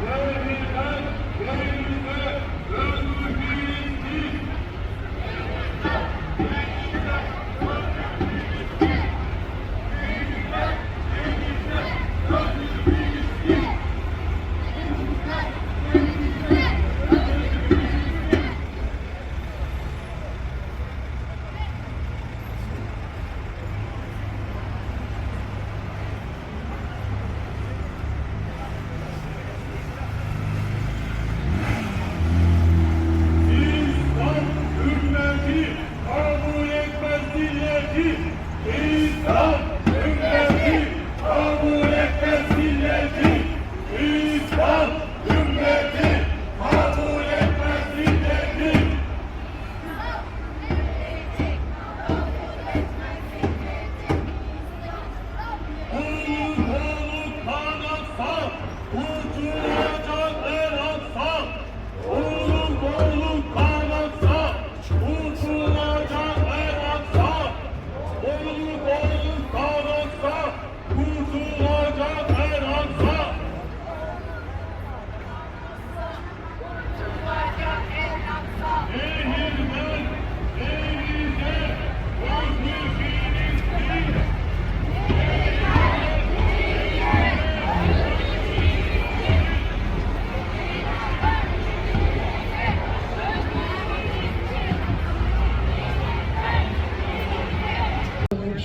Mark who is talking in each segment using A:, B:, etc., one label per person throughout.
A: Glória a Deus, glória a Deus.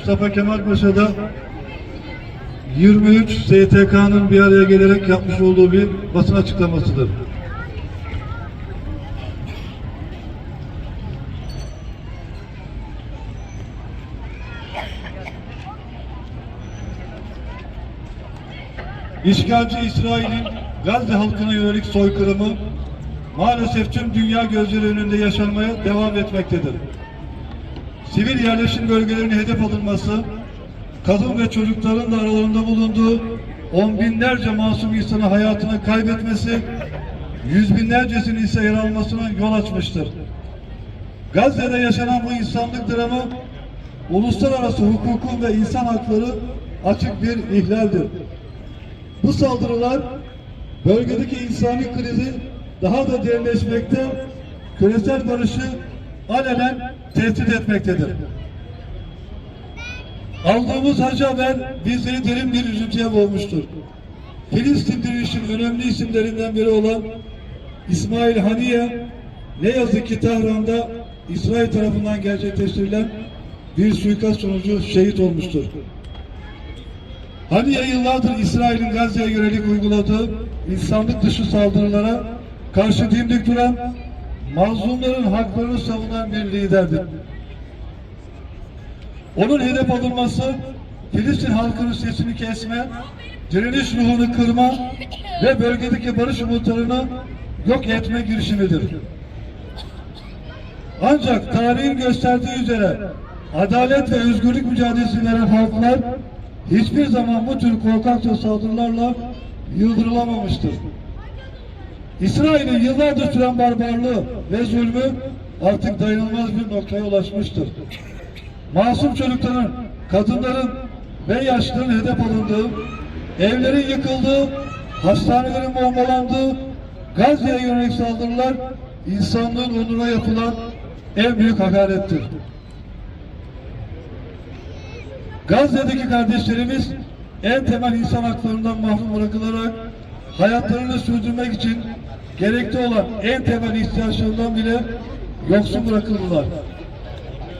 B: Mustafa Kemal Paşa'da 23 STK'nın bir araya gelerek yapmış olduğu bir basın açıklamasıdır. İşgalci İsrail'in Gazze halkına yönelik soykırımı maalesef tüm dünya gözleri önünde yaşanmaya devam etmektedir. Sivil yerleşim bölgelerine hedef alınması, kadın ve çocukların da aralarında bulunduğu on binlerce masum insanın hayatını kaybetmesi, yüz binlercesinin ise yaralmasına yol açmıştır. Gazze'de yaşanan bu insanlık dramı, uluslararası hukukun ve insan hakları açık bir ihlaldir. Bu saldırılar bölgedeki insani krizi daha da derinleşmekte, küresel barışı alenen tehdit etmektedir. Aldığımız hacı haber bizleri derin bir üzüntüye boğmuştur. Filistin direnişinin önemli isimlerinden biri olan İsmail Haniye ne yazık ki Tahran'da İsrail tarafından gerçekleştirilen bir suikast sonucu şehit olmuştur. Haniye yıllardır İsrail'in Gazze'ye yönelik uyguladığı insanlık dışı saldırılara karşı dimdik duran, mazlumların haklarını savunan bir liderdir. Onun hedef alınması, Filistin halkının sesini kesme, direniş ruhunu kırma ve bölgedeki barış umutlarını yok etme girişimidir. Ancak tarihin gösterdiği üzere adalet ve özgürlük mücadelesi veren halklar hiçbir zaman bu tür korkakça saldırılarla yıldırılamamıştır. İsrail'in yıllardır süren barbarlığı ve zulmü artık dayanılmaz bir noktaya ulaşmıştır. Masum çocukların, kadınların ve yaşlıların hedef alındığı, evlerin yıkıldığı, hastanelerin bombalandığı, Gazze'ye yönelik saldırılar insanlığın onuruna yapılan en büyük hakarettir. Gazze'deki kardeşlerimiz en temel insan haklarından mahrum bırakılarak hayatlarını sürdürmek için gerekli olan en temel ihtiyaçlarından bile yoksun bırakıldılar.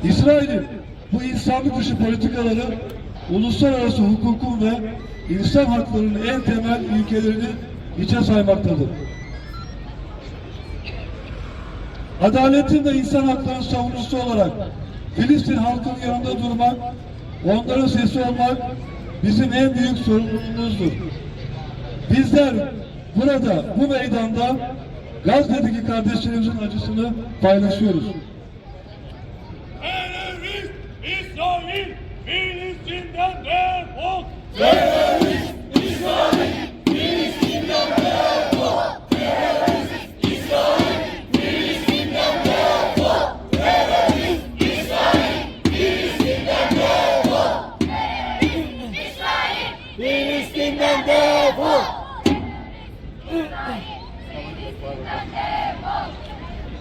B: İsrail'in bu insanlık dışı politikaları uluslararası hukukun ve insan haklarının en temel ilkelerini içe saymaktadır. Adaletin ve insan haklarının savunucusu olarak Filistin halkının yanında durmak, onların sesi olmak bizim en büyük sorumluluğumuzdur. Bizler burada, bu meydanda Gazze'deki kardeşlerimizin acısını paylaşıyoruz.
A: Terörist İsrail
C: Filistin'den defol.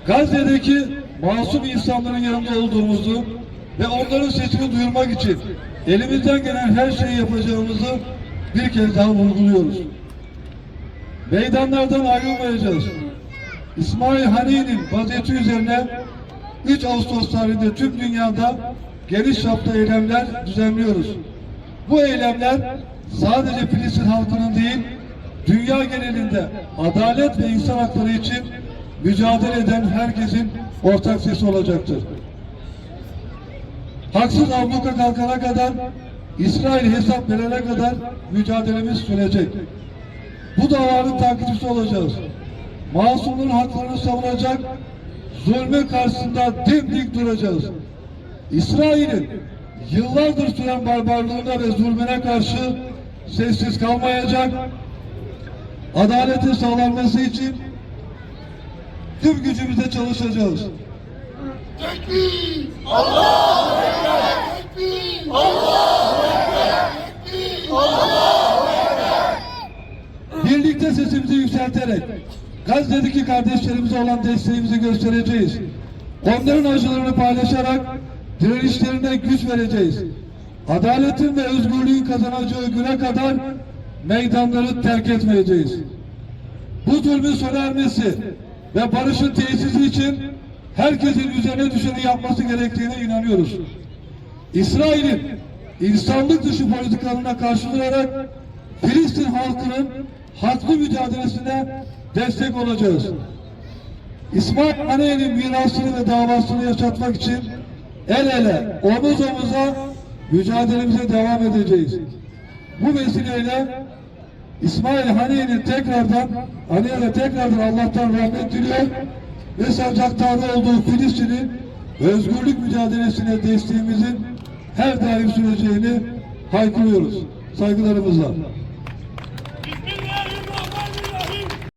B: Gazze'deki masum insanların yanında olduğumuzu ve onların sesini duyurmak için elimizden gelen her şeyi yapacağımızı bir kez daha vurguluyoruz. Meydanlardan ayrılmayacağız. İsmail Hani'nin vaziyeti üzerine 3 Ağustos tarihinde tüm dünyada geniş çapta eylemler düzenliyoruz. Bu eylemler sadece Filistin halkının değil, dünya genelinde adalet ve insan hakları için mücadele eden herkesin ortak sesi olacaktır. Haksız abluka kalkana kadar, İsrail hesap verene kadar mücadelemiz sürecek. Bu davanın takipçisi olacağız. Masumların haklarını savunacak, zulmün karşısında dimdik duracağız. İsrail'in yıllardır süren barbarlığına ve zulmüne karşı sessiz kalmayacak, adaletin sağlanması için tüm gücümüzle çalışacağız. Birlikte sesimizi yükselterek Gazze'deki kardeşlerimize olan desteğimizi göstereceğiz. Onların acılarını paylaşarak direnişlerine güç vereceğiz. Adaletin ve özgürlüğün kazanacağı güne kadar meydanları terk etmeyeceğiz. Bu zulmün sona ermesi ve barışın tesisi için herkesin üzerine düşeni yapması gerektiğine inanıyoruz. İsrail'in insanlık dışı politikalarına karşı durarak Filistin halkının haklı mücadelesine destek olacağız. İsmail Haniyeh'in mirasını ve davasını yaşatmak için el ele, omuz omuza mücadelemize devam edeceğiz. Bu vesileyle İsmail Haniye'nin tekrardan Haniye'ne tekrardan Allah'tan rahmet diliyor ve sancaktarda olduğu Filistin'in özgürlük mücadelesine desteğimizin her daim süreceğini haykırıyoruz. Saygılarımızla.